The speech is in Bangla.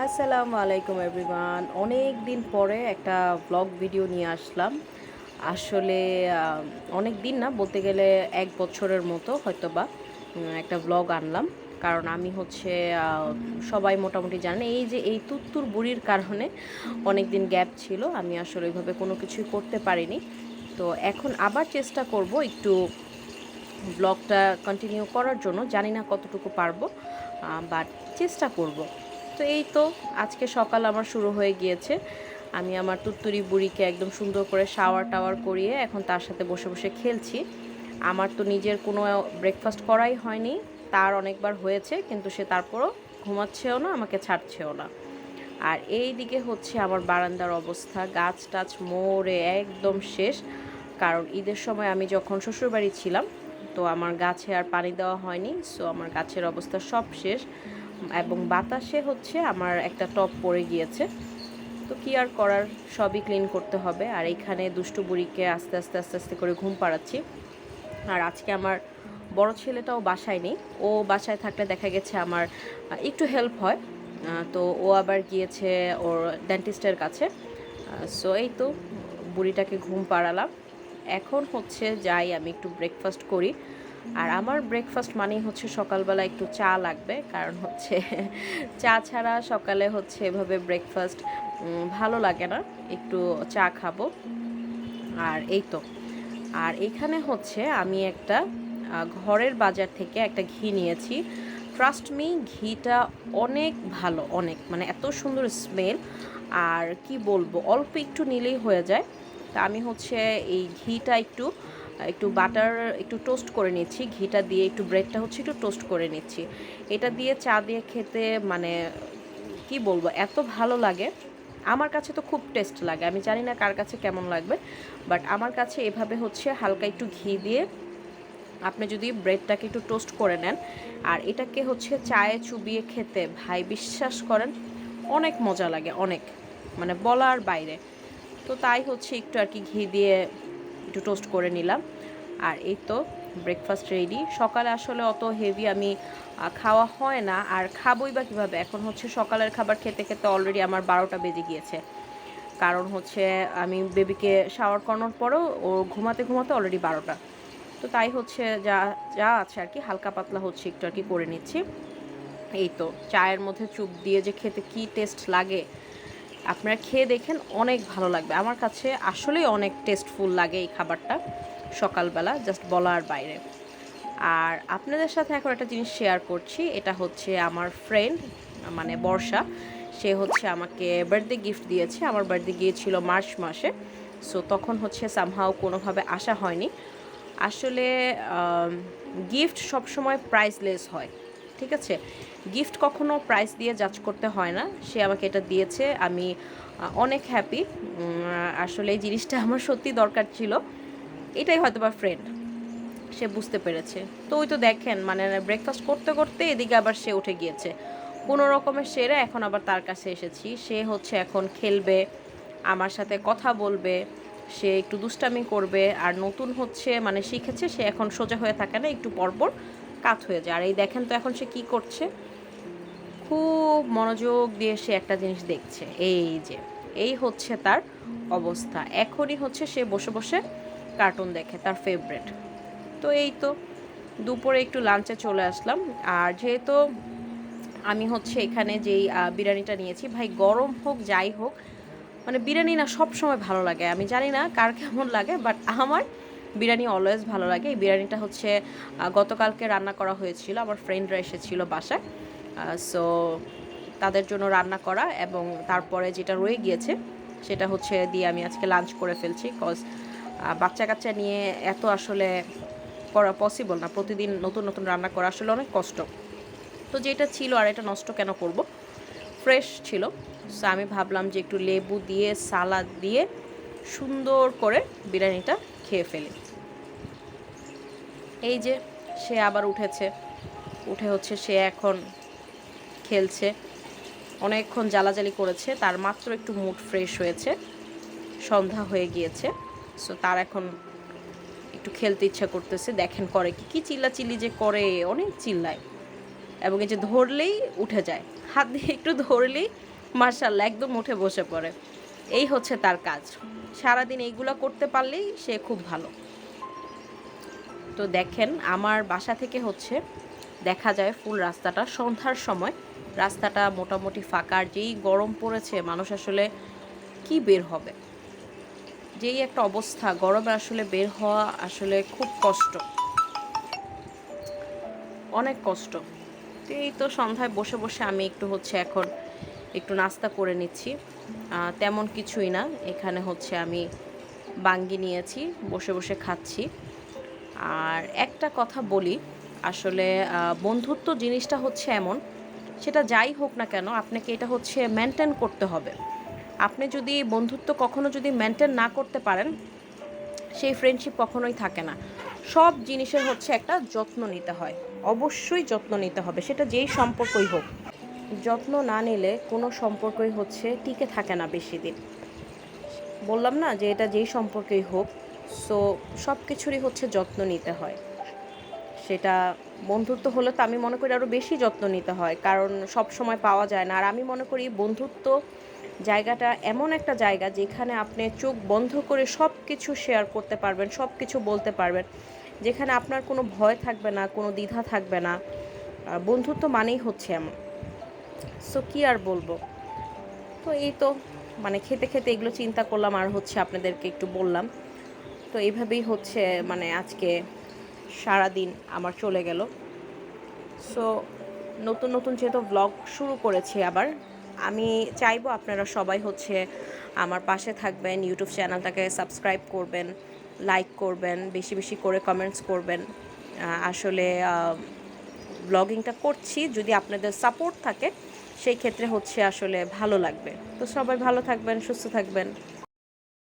আসসালামু আলাইকুম এভরিওয়ান অনেক দিন পরে একটা ব্লগ ভিডিও নিয়ে আসলাম। আসলে অনেক দিন না, বলতে গেলে এক বছরের মতো হয়তো বা একটা ব্লগ আনলাম। কারণ আমি হচ্ছে সবাই মোটামুটি জানে, এই যে এই তুত্তুর বুড়ির কারণে অনেক দিন গ্যাপ ছিল, আমি আসলে ওইভাবে কোনো কিছুই করতে পারিনি। তো এখন আবার চেষ্টা করব একটু ব্লগটা কন্টিনিউ করার জন্য, জানি না কতটুকু পারব বাট চেষ্টা করব। তো এই তো, আজকে সকাল আমার শুরু হয়ে গিয়েছে। আমি আমার তুত্তুরি বুড়িকে একদম সুন্দর করে শাওয়ার টাওয়ার করিয়ে এখন তার সাথে বসে বসে খেলছি। আমার তো নিজের কোনো ব্রেকফাস্ট করাই হয়নি, তার অনেকবার হয়েছে, কিন্তু সে তারপরও ঘুমাচ্ছেও না, আমাকে ছাড়ছেও না। আর এই দিকে হচ্ছে আমার বারান্দার অবস্থা, গাছ টাছ মোড়ে একদম শেষ। কারণ ঈদের সময় আমি যখন শ্বশুরবাড়ি ছিলাম, তো আমার গাছে আর পানি দেওয়া হয়নি সো আমার গাছের অবস্থা সব শেষ। এবং বাতাসে হচ্ছে আমার একটা টপ পড়ে গিয়েছে। তো কি আর করার? সবই ক্লিন করতে হবে। আর এইখানে দুষ্টু বুড়িকে আস্তে আস্তে আস্তে আস্তে করে ঘুম পাড়াচ্ছি। আর আজকে আমার বড় ছেলেটাও বাসায় নেই। ও বাসায় থাকলে দেখা গেছে আমার একটু হেল্প হয়। তো ও আবার গিয়েছে ওর ডেন্টিস্টের কাছে। সো এই তো বুড়িটাকে ঘুম পাড়ালাম। এখন হচ্ছে যাই, আমি একটু ব্রেকফাস্ট করি। আর আমার ব্রেকফাস্ট মানেই হচ্ছে সকালবেলা একটু চা লাগবে, কারণ হচ্ছে চা ছাড়া সকালে হচ্ছে এভাবে ব্রেকফাস্ট ভালো লাগে না। একটু চা খাব। আর এই তো। আর এখানে হচ্ছে আমি একটা ঘরের বাজার থেকে একটা ঘি নিয়েছি। ট্রাস্ট মি ঘিটা অনেক ভালো, অনেক মানে এত সুন্দর স্মেল আর কি বলব, অল্প একটু নিলেই হয়ে যায়। তা আমি হচ্ছে এই ঘিটা একটু একটু বাটার, একটু টোস্ট করে নিচ্ছি। ঘিটা দিয়ে একটু ব্রেডটা হচ্ছে একটু টোস্ট করে নিচ্ছি। এটা দিয়ে চা দিয়ে খেতে মানে কি বলব, এত ভালো লাগে। আমার কাছে তো খুব টেস্ট লাগে। আমি জানি না কার কাছে কেমন লাগবে, বাট আমার কাছে এভাবে হচ্ছে হালকা একটু ঘি দিয়ে আপনি যদি ব্রেডটাকে একটু টোস্ট করে নেন, আর এটাকে হচ্ছে চায়ে চুবিয়ে খেতে ভাই বিশ্বাস করেন, অনেক মজা লাগে, অনেক। মানে বলার বাইরে। তো তাই হচ্ছে একটু আর কি ঘি দিয়ে একটু টোস্ট করে নিলাম। আর এই তো ব্রেকফাস্ট রেডি সকালে আসলে অত হেভি আমি খাওয়া হয় না। আর খাবোই বা কীভাবে? এখন হচ্ছে সকালের খাবার খেতে খেতে অলরেডি আমার বারোটা বেজে গিয়েছে। কারণ হচ্ছে আমি বেবিকে শাওয়ার করানোর পরেও ও ঘুমাতে ঘুমাতে অলরেডি বারোটা। তো তাই হচ্ছে যা যা আছে আর কি, হালকা পাতলা হচ্ছে একটু আর কি করে নিচ্ছি। এই তো চায়ের মধ্যে চুপ দিয়ে যে খেতে কি টেস্ট লাগে আপনারা খেয়ে দেখেন, অনেক ভালো লাগবে। আমার কাছে আসলেই অনেক টেস্টফুল লাগে এই খাবারটা সকালবেলা জাস্ট বলার বাইরে। আর আপনাদের সাথে এখন একটা জিনিস শেয়ার করছি, এটা হচ্ছে আমার ফ্রেন্ড মানে বর্ষা। সে হচ্ছে আমাকে বার্থডে গিফট দিয়েছে, আমার বার্থডে গিয়েছিল মার্চ মাসে। সো তখন হচ্ছে সামহাও কোনোভাবে আসা হয়নি। আসলে গিফট সবসময় প্রাইসলেস হয়। ঠিক আছে? গিফট কখনো প্রাইস দিয়ে জাজ করতে হয় না। সে আমাকে এটা দিয়েছে। আমি অনেক হ্যাপি আসলে এই জিনিসটা আমার সত্যি দরকার ছিল। এটাই হয়তো বা ফ্রেন্ড সে বুঝতে পেরেছে। তো ওই তো দেখেন মানে ব্রেকফাস্ট করতে করতে এদিকে আবার সে উঠে গিয়েছে। কোনো রকমের সেরে এখন আবার তার কাছে এসেছি। সে হচ্ছে এখন খেলবে, আমার সাথে কথা বলবে, সে একটু দুষ্টামি করবে, আর নতুন হচ্ছে মানে শিখেছে, সে এখন সোজা হয়ে থাকে না, একটু পরপর। কাত হয়ে যায়। আর এই দেখেন তো এখন সে কি করছে? খুব মনোযোগ দিয়ে সে একটা জিনিস দেখছে। এই যে, এই হচ্ছে তার অবস্থা। এখনই হচ্ছে সে বসে বসে কার্টুন দেখে, তার ফেভারেট তো এই তো, দুপুরে একটু লাঞ্চে চলে আসলাম। আর যেহেতু আমি হচ্ছে এখানে যেই বিরিয়ানিটা নিয়েছি, ভাই গরম হোক, যাই হোক মানে বিরিয়ানি না সব সময় ভালো লাগে। আমি জানি না কার কেমন লাগে বাট আমার বিরিয়ানি অলওয়েজ ভালো লাগে। এই বিরিয়ানিটা হচ্ছে গতকালকে রান্না করা হয়েছিল। আমার ফ্রেন্ডরা এসেছিল বাসায়। সো তাদের জন্য রান্না করা এবং তারপরে যেটা রয়ে গিয়েছে, সেটা হচ্ছে দিয়ে আমি আজকে লাঞ্চ করে ফেলছি। কজ বাচ্চা কাচ্চা নিয়ে এত আসলে করা পসিবল না। প্রতিদিন নতুন নতুন রান্না করা আসলে অনেক কষ্ট। তো যেটা ছিল আর এটা নষ্ট কেন করব? ফ্রেশ ছিল। সো আমি ভাবলাম যে একটু লেবু দিয়ে, সালাদ দিয়ে সুন্দর করে বিরিয়ানিটা খেয়ে ফেলি। এই যে সে আবার উঠেছে। উঠে হচ্ছে সে এখন খেলছে। অনেকক্ষণ জ্বালাজালি করেছে, তার মাত্র একটু মুড ফ্রেশ হয়েছে। সন্ধ্যা হয়ে গিয়েছে সো তার এখন একটু খেলতে ইচ্ছা করতেছে, দেখেন করে কি। কি চিল্লাচিল্লি যে করে, অনেক চিল্লায়। এবং এই যে ধরলেই উঠে যায়। হাত দিয়ে একটু ধরলেই মার্শাল্লাহ একদম উঠে বসে পড়ে। এই হচ্ছে তার কাজ। সারাদিন এইগুলো করতে পারলেই সে খুব ভালো। তো দেখেন, আমার বাসা থেকে হচ্ছে দেখা যায় ফুল রাস্তাটা সন্ধ্যার সময়। রাস্তাটা মোটামুটি ফাঁকা আর যেই গরম পড়েছে, মানুষ আসলে কি বের হবে? যেই একটা অবস্থা, গরমে আসলে বের হওয়া আসলে খুব কষ্ট। অনেক কষ্ট। তো এই তো সন্ধ্যায় বসে বসে আমি একটু হচ্ছে এখন একটু নাস্তা করে নিচ্ছি। তেমন কিছুই না। এখানে হচ্ছে আমি বাঙ্গি নিয়েছি, বসে বসে খাচ্ছি। আর একটা কথা বলি, আসলে বন্ধুত্ব জিনিসটা হচ্ছে এমন, সেটা যাই হোক না কেন, আপনাকে এটা হচ্ছে মেনটেন করতে হবে। আপনি যদি বন্ধুত্ব কখনো যদি মেনটেন না করতে পারেন, সেই ফ্রেন্ডশিপ কখনোই থাকে না। সব জিনিসের হচ্ছে একটা যত্ন নিতে হয়, অবশ্যই যত্ন নিতে হবে, সেটা যেই সম্পর্কই হোক। যত্ন না নিলে কোনো সম্পর্কই হচ্ছে টিকে থাকে না বেশি দিন। বললাম না যে এটা যেই সম্পর্কেই হোক সো সব কিছুরই হচ্ছে যত্ন নিতে হয়। সেটা বন্ধুত্ব হলে তো আমি মনে করি আরও বেশি যত্ন নিতে হয়, কারণ সব সময় পাওয়া যায় না। আর আমি মনে করি বন্ধুত্ব জায়গাটা এমন একটা জায়গা যেখানে আপনি চোখ বন্ধ করে সব কিছু শেয়ার করতে পারবেন, সব কিছু বলতে পারবেন। যেখানে আপনার কোনো ভয় থাকবে না, কোনো দ্বিধা থাকবে না। বন্ধুত্ব মানেই হচ্ছে এমন। সো কি আর বলব? তো এই তো মানে খেতে খেতে এগুলো চিন্তা করলাম, আর হচ্ছে আপনাদেরকে একটু বললাম। তো এইভাবেই হচ্ছে মানে আজকে সারা দিন আমার চলে গেল। সো নতুন নতুন যেহেতু ব্লগ শুরু করেছি আবার, আমি চাইব আপনারা সবাই হচ্ছে আমার পাশে থাকবেন ইউটিউব চ্যানেলটাকে সাবস্ক্রাইব করবেন লাইক করবেন, বেশি বেশি করে কমেন্টস করবেন। আসলে ব্লগিংটা করছি, যদি আপনাদের সাপোর্ট থাকে, সেই ক্ষেত্রে হচ্ছে আসলে ভালো লাগবে। তো সবাই ভালো থাকবেন, সুস্থ থাকবেন।